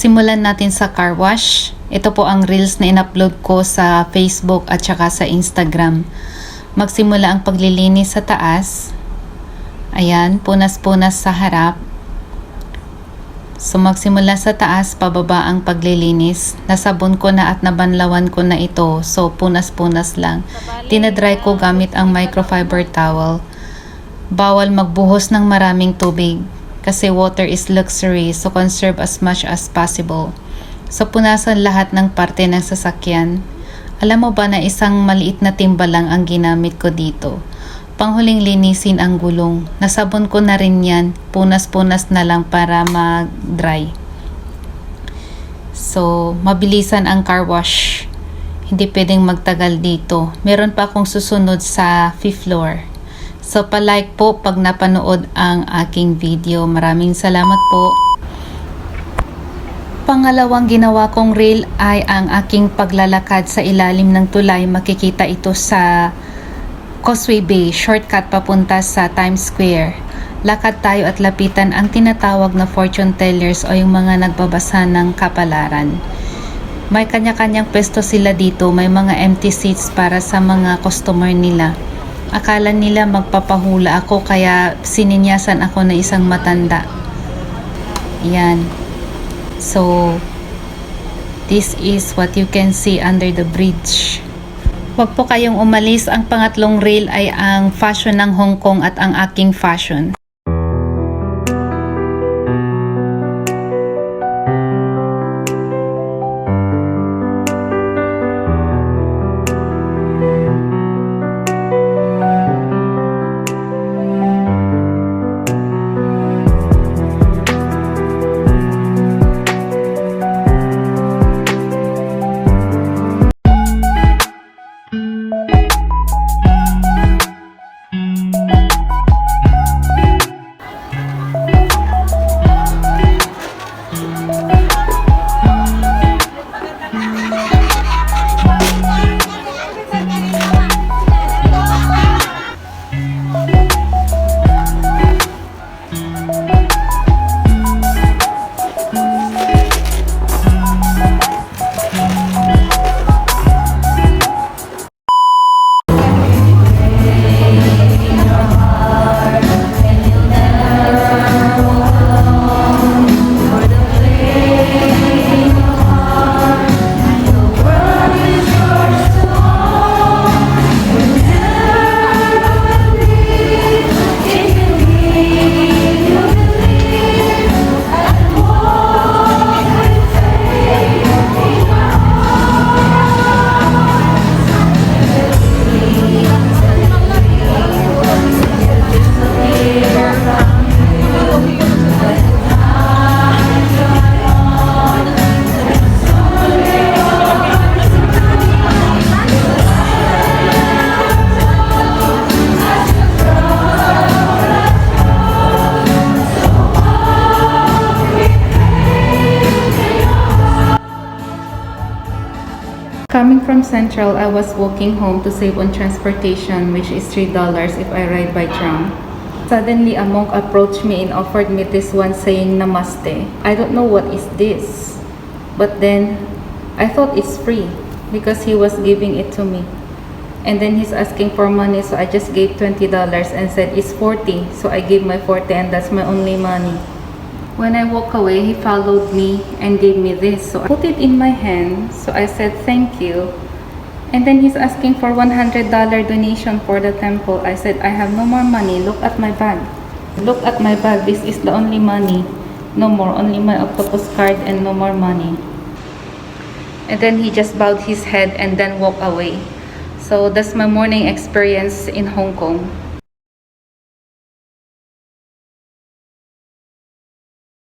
Simulan natin sa car wash. Ito po ang reels na in-upload ko sa Facebook at saka sa Instagram. Magsimula ang paglilinis sa taas. Ayan, punas-punas sa harap. So magsimula sa taas, pababa ang paglilinis. Nasabon ko na at nabanlawan ko na ito. So punas-punas lang. Tinadry ko gamit ang microfiber towel. Bawal magbuhos ng maraming tubig kasi water is luxury so conserve as much as possible. So punasan lahat ng parte ng sasakyan. Alam mo ba na isang maliit na timba lang ang ginamit ko dito? Panghuling linisin ang gulong. Nasabon ko na rin yan. Punas-punas na lang para mag-dry. So, mabilisan ang car wash. Hindi pwedeng magtagal dito. Meron pa akong susunod sa fifth floor. So, palike po pag napanood ang aking video. Maraming salamat po. Pangalawang ginawa kong reel ay ang aking paglalakad sa ilalim ng tulay. Makikita ito sa Causeway Bay, shortcut papunta sa Times Square. Lakad tayo at lapitan ang tinatawag na fortune tellers o yung mga nagbabasa ng kapalaran. May kanya-kanyang pwesto sila dito, may mga empty seats para sa mga customer nila. Akala nila magpapahula ako kaya sininyasan ako na isang matanda. Yan. So, this is what you can see under the bridge. Huwag po kayong umalis. Ang pangatlong reel ay ang fashion ng Hong Kong at ang aking fashion. Coming from Central, I was walking home to save on transportation, which is $3 if I ride by tram. Suddenly, a monk approached me and offered me this one saying Namaste. I don't know what is this. But then, I thought it's free because he was giving it to me. And then he's asking for money, so I just gave $20 and said it's 40. So I gave my 40 and that's my only money. When I walk away, he followed me and gave me this. So I put it in my hand. So I said, thank you. And then he's asking for $100 donation for the temple. I said, I have no more money. Look at my bag. Look at my bag. This is the only money. No more. Only my octopus card and no more money. And then he just bowed his head and then walked away. So that's my morning experience in Hong Kong.